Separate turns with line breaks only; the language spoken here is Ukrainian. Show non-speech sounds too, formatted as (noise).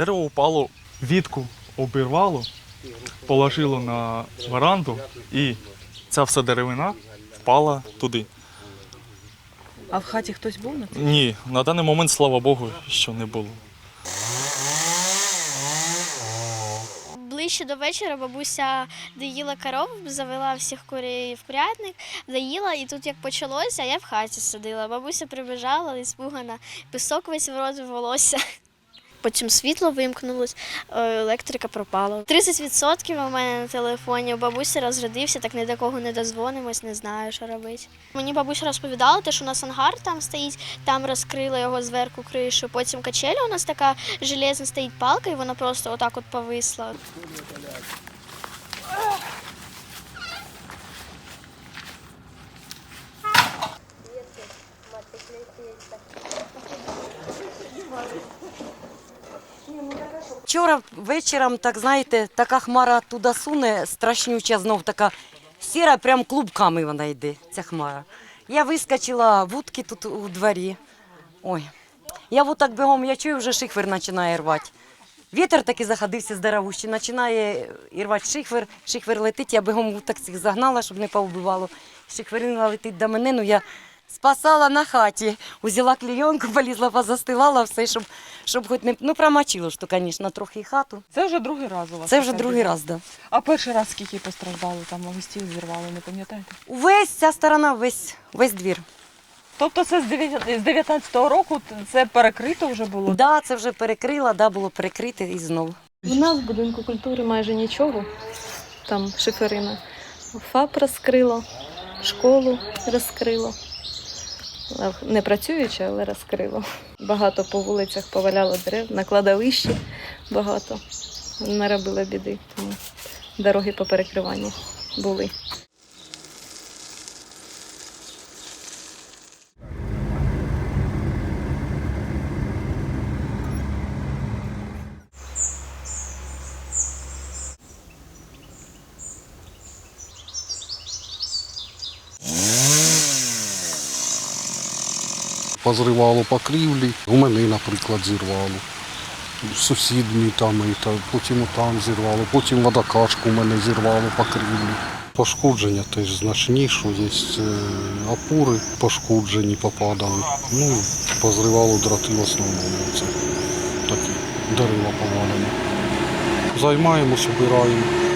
Дерево упало, вітку обірвало, положило на веранду і ця вся деревина впала туди.
А в хаті хтось був на це?
Ні, на даний момент, слава Богу, що не було.
Ближче до вечора бабуся доїла корову, завела всіх курей в курятник, доїла, і тут як почалося, я в хаті сиділа. Бабуся прибіжала, іспугана, пісок весь в рот волосся. Потім світло вимкнулось, е, електрика пропала. 30% у мене на телефоні. У бабусі розрядився, так ні до кого не дозвонимось, не знаю, що робити. Мені бабуся розповідала, те, що у нас ангар там стоїть, там розкрили його зверху кришу. Потім качеля у нас така железна стоїть палка, і вона просто отак от повисла.
Вчора вечором, так знаєте, така хмара туди суне, страшнюча знов така сіра, прям клубками вона йде, ця хмара. Я вискочила вудки тут у дворі. Ой, я вот так бігом, я чую, вже шихвер починає рвати. Вітер таки заходився з деревущі, починає рвати шихвер, шихвер летить, я бігом вудок цих загнала, щоб не повбивало. Шихверина летить до мене, ну я спасала на хаті. Узяла клейонку, (laughs) полізла, позастилала все, щоб, щоб хоч не ну, промочило ж то, звісно, трохи хату.
Це вже другий раз у вас.
Це вже другий раз, да.
А перший раз скільки постраждали, там гостів зірвали, не пам'ятаєте?
Увесь ця сторона, весь, весь двір.
Тобто це з 9 19-го року це перекрито вже було?
Да, це вже перекрила, да, було перекрите і знову.
У нас в будинку культури майже нічого. Там шиферина. ФАП розкрило, школу розкрило. Не працюючи, але розкрило. Багато по вулицях поваляло дерев, на кладовищі багато. Наробило біди, тому дороги по перекриванню були.
Позривало покрівлі. У мене, наприклад, зірвало. Сусід мій там, і та, потім там зірвало, потім водокачку у мене зірвало покрівлі. Пошкодження теж значні, що є е, опори пошкоджені, попадали. Ну, позривало дроти в основному. Це такі дерева повалені. Займаємось, обираємо.